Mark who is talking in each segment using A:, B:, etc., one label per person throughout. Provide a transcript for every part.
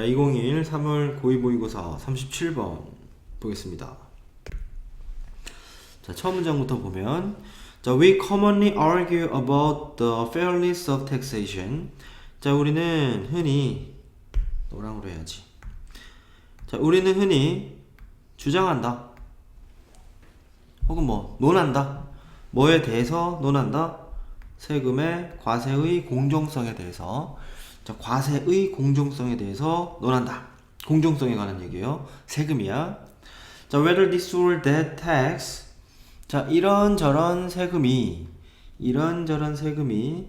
A: 자, 2021 3월 고2 모의고사 37번 보겠습니다. 자, 처음 문장부터 보면 자, we commonly argue about the fairness of taxation. 자, 우리는 흔히 노랑으로 해야지. 자, 우리는 흔히 주장한다. 혹은 뭐 논한다. 뭐에 대해서 논한다? 세금의 과세의 공정성에 대해서 자, 과세의 공정성에 대해서 논한다. 공정성에 관한 얘기예요. 세금이야. 자, whether this or that tax 자, 이런 저런 세금이 이런 저런 세금이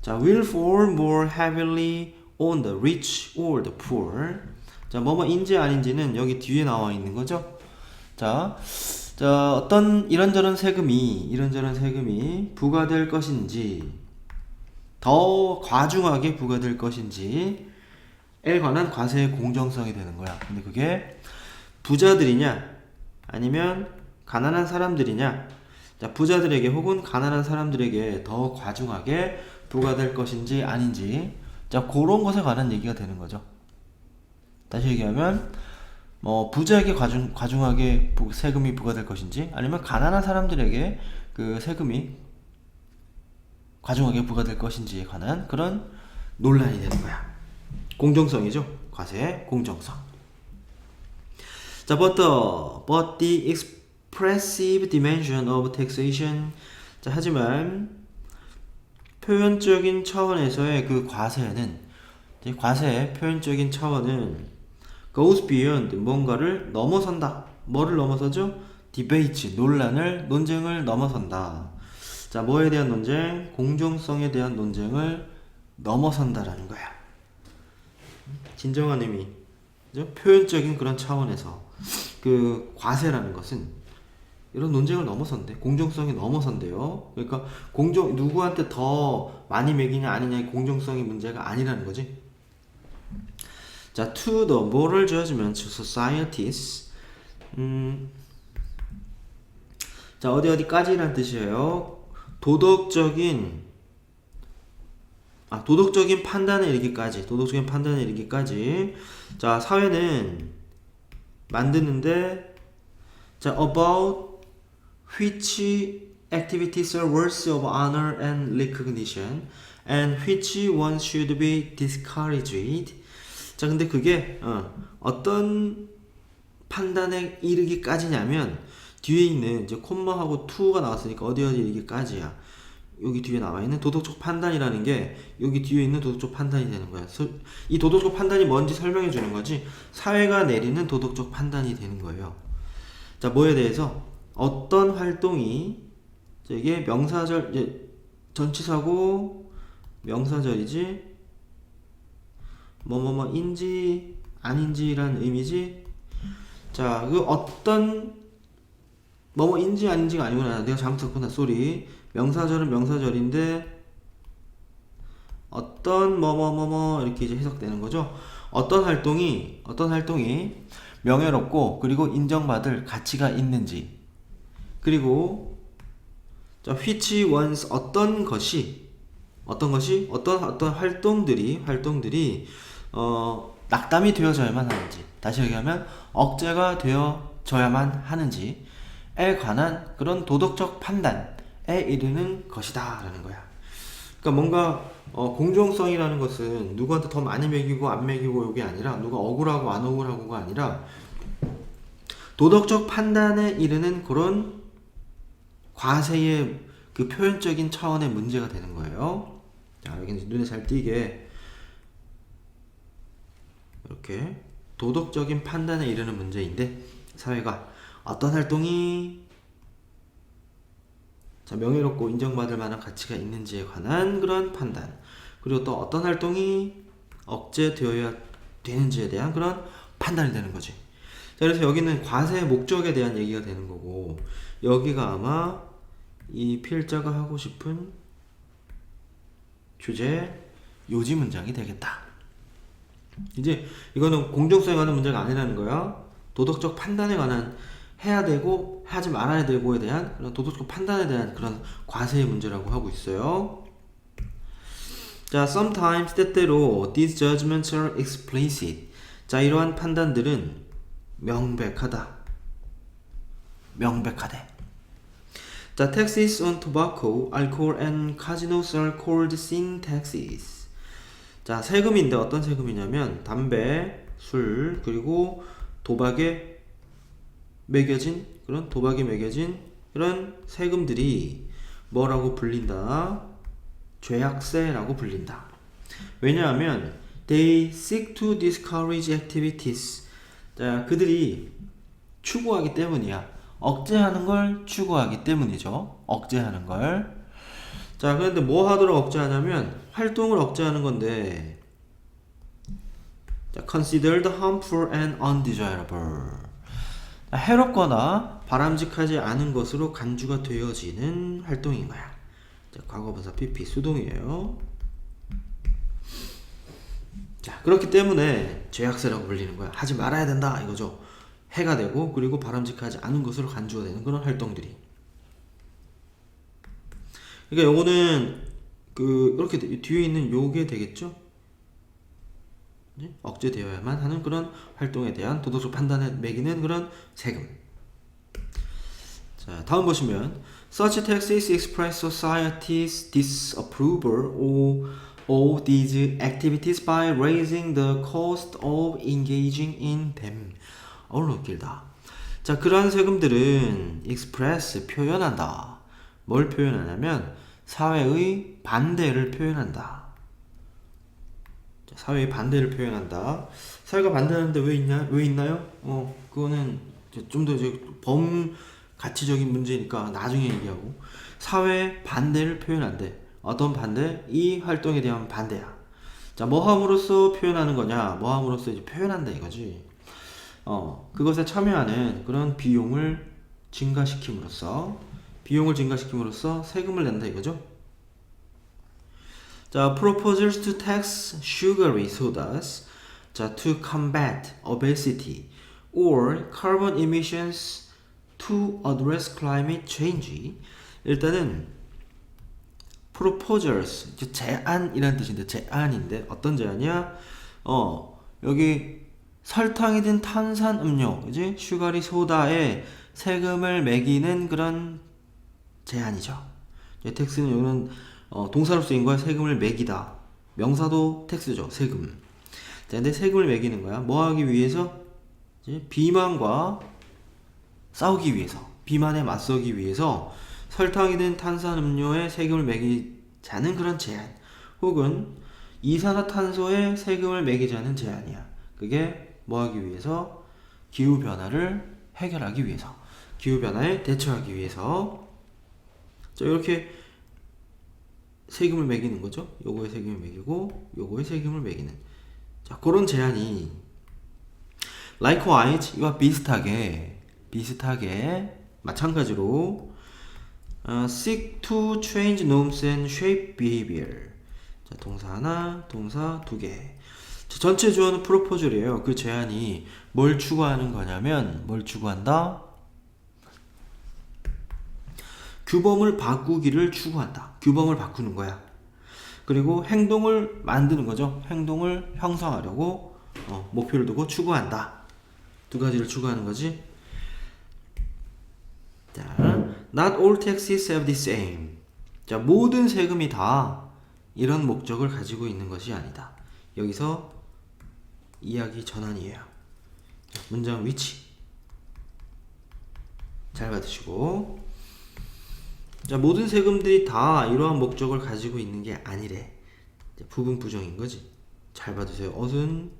A: 자, will fall more heavily on the rich or the poor. 자, 뭐뭐인지 아닌지는 여기 뒤에 나와 있는 거죠. 자, 자, 어떤 이런저런 세금이 이런저런 세금이 부과될 것인지 더 과중하게 부과될 것인지에 관한 과세의 공정성이 되는 거야. 근데 그게 부자들이냐 아니면 가난한 사람들이냐? 자, 부자들에게 혹은 가난한 사람들에게 더 과중하게 부과될 것인지 아닌지 자, 그런 것에 관한 얘기가 되는 거죠. 다시 얘기하면 뭐 부자에게 과중, 과중하게 부- 세금이 부과될 것인지 아니면 가난한 사람들에게 그 세금이 과중하게 부과될 것인지에 관한 그런 논란이 되는 거야. 공정성이죠. 과세의 공정성. 자, but the, but the expressive dimension of taxation. 자, 하지만 표현적인 차원에서의 그 과세는 과세의 표현적인 차원은 goes beyond 뭔가를 넘어선다. 뭐를 넘어서죠? 디베이트, 논란을, 논쟁을 넘어선다. 자, 뭐에 대한 논쟁? 공정성에 대한 논쟁을 넘어선다라는 거야. 진정한 의미, 그죠? 표현적인 그런 차원에서 그 과세라는 것은 이런 논쟁을 넘어선대. 공정성이 넘어선대요. 그러니까 공정 누구한테 더 많이 매기냐 아니냐의 공정성이 문제가 아니라는 거지. 자, to the moral of societies. 음, 자, 어디 어디까지란 뜻이에요. 도덕적인 아, 도덕적인 판단에 이르기까지, 도덕적인 판단에 이르기까지. 자, 사회는 만드는데 자, about which activities are worthy of honor and recognition and which one should be discouraged. 자, 근데 그게 어, 어떤 판단에 이르기까지냐면 뒤에 있는 이제 콤마하고 to가 나왔으니까 어디 어디 이르기까지야. 여기 뒤에 나와 있는 도덕적 판단이라는 게 여기 뒤에 있는 도덕적 판단이 되는 거야. 서- 이 도덕적 판단이 뭔지 설명해 주는 거지. 사회가 내리는 도덕적 판단이 되는 거예요. 자, 뭐에 대해서 어떤 활동이 자, 이게 명사절 이제 전치사고 명사절이지 뭐뭐뭐인지 아닌지라는 의미지. 자, 그 어떤 뭐뭐인지 아닌지가 아니구나. 내가 잘못했구나. 쏘리. 명사절은 명사절인데 어떤 뭐뭐뭐뭐 이렇게 이제 해석되는 거죠. 어떤 활동이 어떤 활동이 명예롭고 그리고 인정받을 가치가 있는지 그리고 자 which ones 어떤 것이 어떤 것이 어떤 어떤 활동들이 활동들이 어 낙담이 되어져야만 하는지 다시 얘기하면 억제가 되어져야만 하는지에 관한 그런 도덕적 판단에 이르는 것이다 라는 거야. 그러니까 뭔가 어, 공정성이라는 것은 누구한테 더 많이 매기고 안 매기고 이게 아니라 누가 억울하고 안 억울하고가 아니라 도덕적 판단에 이르는 그런 과세의 그 표현적인 차원의 문제가 되는 거예요. 자, 여기 눈에 잘 띄게 이렇게 도덕적인 판단에 이르는 문제인데 사회가 어떤 활동이 자, 명예롭고 인정받을 만한 가치가 있는지에 관한 그런 판단. 그리고 또 어떤 활동이 억제되어야 되는지에 대한 그런 판단이 되는 거지. 자, 그래서 여기는 과세의 목적에 대한 얘기가 되는 거고, 여기가 아마 이 필자가 하고 싶은 주제 요지 문장이 되겠다. 이제 이거는 공정성에 관한 문제가 아니라는 거야. 도덕적 판단에 관한 해야 되고 하지 말아야 되고에 대한 그런 도덕적 판단에 대한 그런 과세의 문제라고 하고 있어요. 자, sometimes 때때로 these judgments are explicit. 자, 이러한 판단들은 명백하다. 명백하대. 자, taxes on tobacco, alcohol and casinos are called sin taxes. 자, 세금인데 어떤 세금이냐면 담배, 술, 그리고 도박에 매겨진 그런 도박에 매겨진 그런 세금들이 뭐라고 불린다? 죄악세라고 불린다. 왜냐하면 they seek to discourage activities. 자, 그들이 추구하기 때문이야. 억제하는 걸 추구하기 때문이죠. 억제하는 걸. 자, 그런데 뭐 하도록 억제하냐면 활동을 억제하는 건데 자, considered harmful and undesirable. 자, 해롭거나 바람직하지 않은 것으로 간주가 되어지는 활동인 거야. 자, 과거분사 PP 수동이에요. 자, 그렇기 때문에 죄악세라고 불리는 거야. 하지 말아야 된다 이거죠. 해가 되고 그리고 바람직하지 않은 것으로 간주가 되는 그런 활동들이. 그러니까 요거는 그 이렇게 돼- 뒤에 있는 요게 되겠죠? 네? 억제되어야만 하는 그런 활동에 대한 도덕적 판단에 매기는 그런 세금. 자, 다음 보시면 such taxes express society's disapproval of all these activities by raising the cost of engaging in them. 어우 길다. 자, 그러한 세금들은 express 표현한다. 뭘 표현하냐면 사회의 반대를 표현한다. 자, 사회의 반대를 표현한다. 사회가 반대하는데 왜 있냐? 왜 있나요? 어, 그거는 좀더범 가치적인 문제니까 나중에 얘기하고 사회 반대를 표현한대. 어떤 반대? 이 활동에 대한 반대야. 자, 뭐 함으로써 표현하는 거냐? 뭐 함으로써 이제 표현한다 이거지. 어, 그것에 참여하는 그런 비용을 증가시킴으로써 비용을 증가시킴으로써 세금을 낸다 이거죠. 자, proposals to tax sugary sodas 자, to combat obesity or carbon emissions to address climate change. 일단은 proposals 제안이라는 뜻인데 제안인데 어떤 제안이야? 어, 여기 설탕이 든 탄산 음료, 이제 슈가리 소다에 세금을 매기는 그런 제안이죠. 텍스는 여기는 어, 동사로 쓰인 거야. 세금을 매기다. 명사도 텍스죠. 세금. 자, 근데 세금을 매기는 거야. 뭐 하기 위해서? 이제 비만과 싸우기 위해서. 비만에 맞서기 위해서 설탕이 든 탄산 음료에 세금을 매기자는 그런 제안. 혹은 이산화탄소에 세금을 매기자는 제안이야. 그게 뭐 하기 위해서? 기후 변화를 해결하기 위해서. 기후 변화에 대처하기 위해서. 자, 이렇게 세금을 매기는 거죠. 요거에 세금을 매기고 요거에 세금을 매기는. 자, 그런 제한이 likewise 이와 비슷하게 비슷하게 마찬가지로 어, seek to change norms and shape behavior. 자, 동사 하나, 동사 두 개. 자, 전체 주어는 프로포즈래요. 그 제안이 뭘 추구하는 거냐면 뭘 추구한다? 규범을 바꾸기를 추구한다. 규범을 바꾸는 거야. 그리고 행동을 만드는 거죠. 행동을 형성하려고 어, 목표를 두고 추구한다. 두 가지를 추구하는 거지. 자, not all taxes have this aim. 자, 모든 세금이 다 이런 목적을 가지고 있는 것이 아니다. 여기서 이야기 전환이에요. 자, 문장 위치 잘 받으시고 자, 모든 세금들이 다 이러한 목적을 가지고 있는 게 아니래. 부분 부정인 거지. 잘 봐주세요. 어순.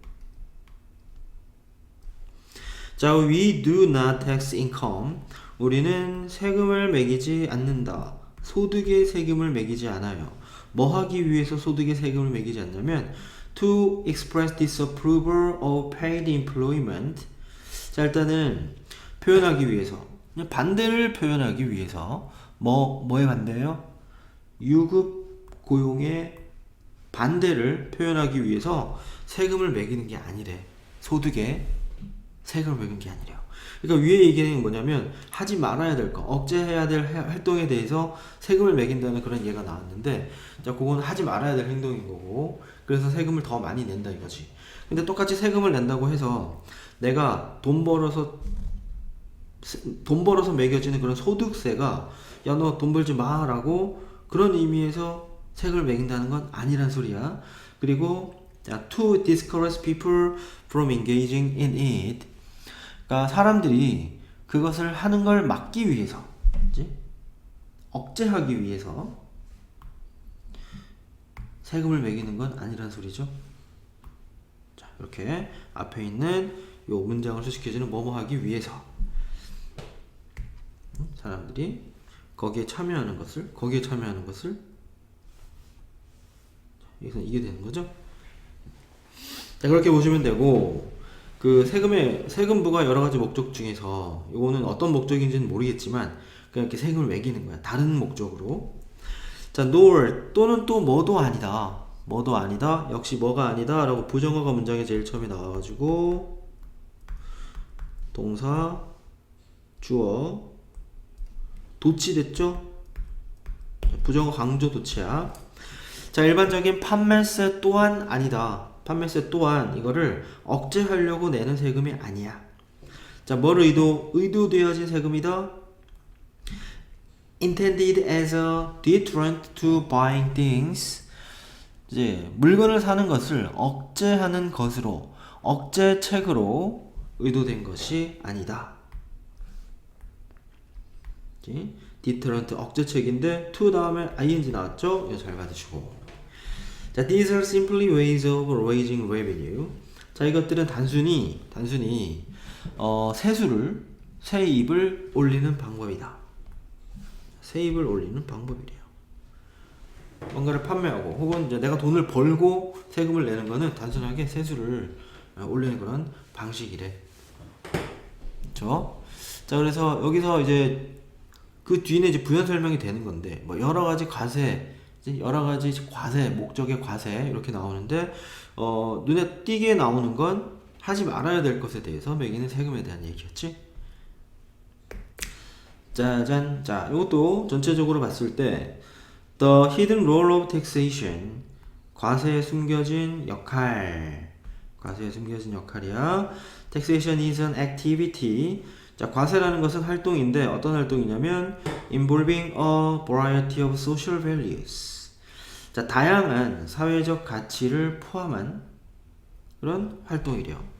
A: 자, we do not tax income. 우리는 세금을 매기지 않는다. 소득에 세금을 매기지 않아요. 뭐 하기 위해서 소득에 세금을 매기지 않냐면 to express disapproval of paid employment. 자, 일단은 표현하기 위해서 반대를 표현하기 위해서 뭐 뭐에 반대예요? 유급 고용의 반대를 표현하기 위해서 세금을 매기는 게 아니래. 소득에 세금을 매기는 게 아니래요. 그러니까 위에 얘기하는 게 뭐냐면 하지 말아야 될 거, 억제해야 될 해- 활동에 대해서 세금을 매긴다는 그런 예가 나왔는데 자, 그건 하지 말아야 될 행동인 거고 그래서 세금을 더 많이 낸다 이거지. 근데 똑같이 세금을 낸다고 해서 내가 돈 벌어서 세- 돈 벌어서 매겨지는 그런 소득세가 야 너 돈 벌지 마라고 그런 의미에서 세금을 매긴다는 건 아니란 소리야. 그리고 야, to discourage people from engaging in it. 그러니까 사람들이 그것을 하는 걸 막기 위해서, 그치? 억제하기 위해서 세금을 매기는 건 아니란 소리죠. 자, 이렇게 앞에 있는 요 문장을 수식해주는 뭐뭐 하기 위해서 음, 사람들이 거기에 참여하는 것을 거기에 참여하는 것을 여기서 이게 되는 거죠. 자 그렇게 보시면 되고 그 세금의 세금부가 여러 가지 목적 중에서 이거는 어떤 목적인지는 모르겠지만 그냥 이렇게 세금을 매기는 거야. 다른 목적으로. 자, nor 또는 또 뭐도 아니다. 뭐도 아니다. 역시 뭐가 아니다 라고 부정어가 문장에 제일 처음에 나와가지고 동사 주어 도치 됐죠? 부정어 강조 도치야. 자, 일반적인 판매세 또한 아니다. 판매세 또한 이거를 억제하려고 내는 세금이 아니야. 자, 뭘 의도 의도되어진 세금이다. intended as a deterrent to buying things. 이제 물건을 사는 것을 억제하는 것으로 억제책으로 의도된 것이 아니다. 디터런트 억제책인데 to 다음에 ing 나왔죠? 이거 잘 받으시고 자, these are simply ways of raising revenue. 자, 이것들은 단순히 단순히 어, 세수를 세입을 올리는 방법이다. 세입을 올리는 방법이래요. 뭔가를 판매하고 혹은 이제 내가 돈을 벌고 세금을 내는 거는 단순하게 세수를 어, 올리는 그런 방식이래. 그렇죠? 자, 그래서 여기서 이제 그 뒤에 이제 부연 설명이 되는 건데 뭐 여러 가지 과세 여러 가지 과세 목적의 과세 이렇게 나오는데 어 눈에 띄게 나오는 건 하지 말아야 될 것에 대해서 매기는 세금에 대한 얘기였지. 짜잔. 자, 이것도 전체적으로 봤을 때 the hidden role of taxation 과세에 숨겨진 역할 과세에 숨겨진 역할이야. taxation is an activity 자, 과세라는 것은 활동인데 어떤 활동이냐면 involving a variety of social values. 자, 다양한 사회적 가치를 포함한 그런 활동이래요.